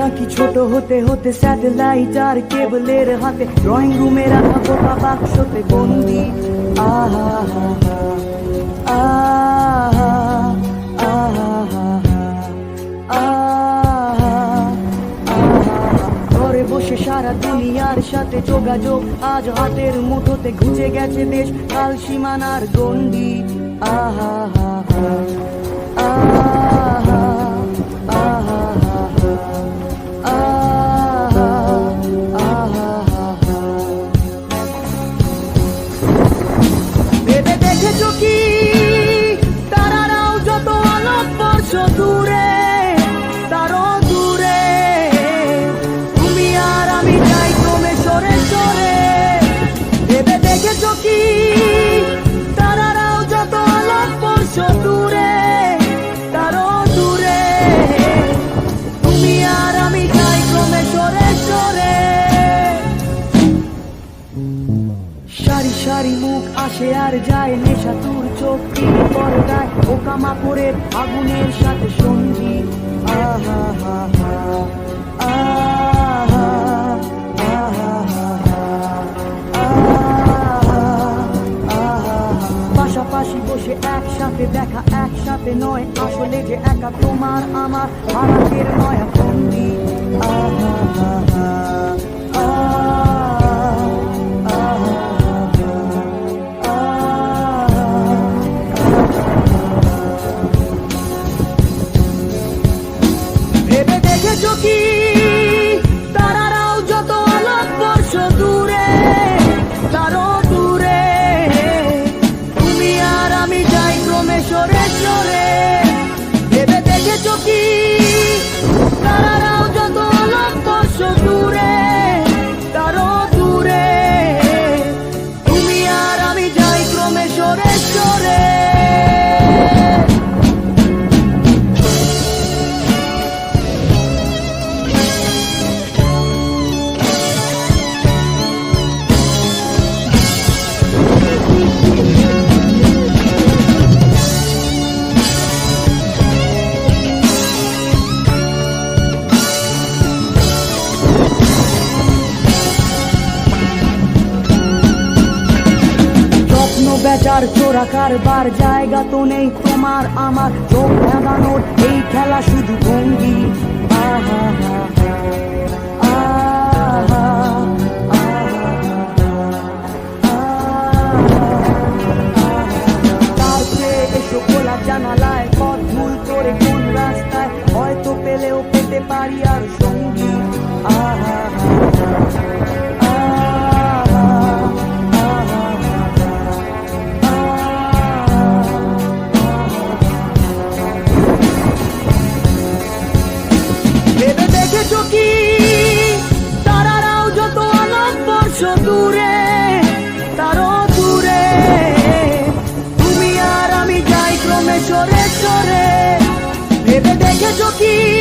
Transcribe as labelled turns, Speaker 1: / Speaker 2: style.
Speaker 1: নাকি ছোট হতে হতে স্যাটেলাইট আর কেবলের হাতে ড্রয়িং রুমে রাখা গোটা বাক্সতে বন্দি। আহা আহা ঘরে বসে সারা দুনিয়ার সাথে যোগাযোগ, আজ হাতের মুঠোতে ঘুচে গেছে দেশ কাল সীমানার গন্ডি আহা 这孤单 সারি সারি মুখ আসে আর যায় নেশা তোর চোখ টিভি পর্দায় পোকামা করে আগুনের সাথে সঙ্গী আহা, হা হা পাশাপাশি বসে একসাথে দেখা, একসাথে নয়। আসলে যে একা তোমার আমার ভারতের নয়া ফন্দি আহা হা হা। স্বপ্ন বেচার চোরা কারবার জায়গা তো নেই তোমার আমার। চোখ ধাঁধানোর এই খেলা শুধু ভঙ্গি। আহা জানালায় কোন রাস্তায়? হয়তো পেলেও পারি আর সঙ্গী। আহা। Bebê, que eu joguei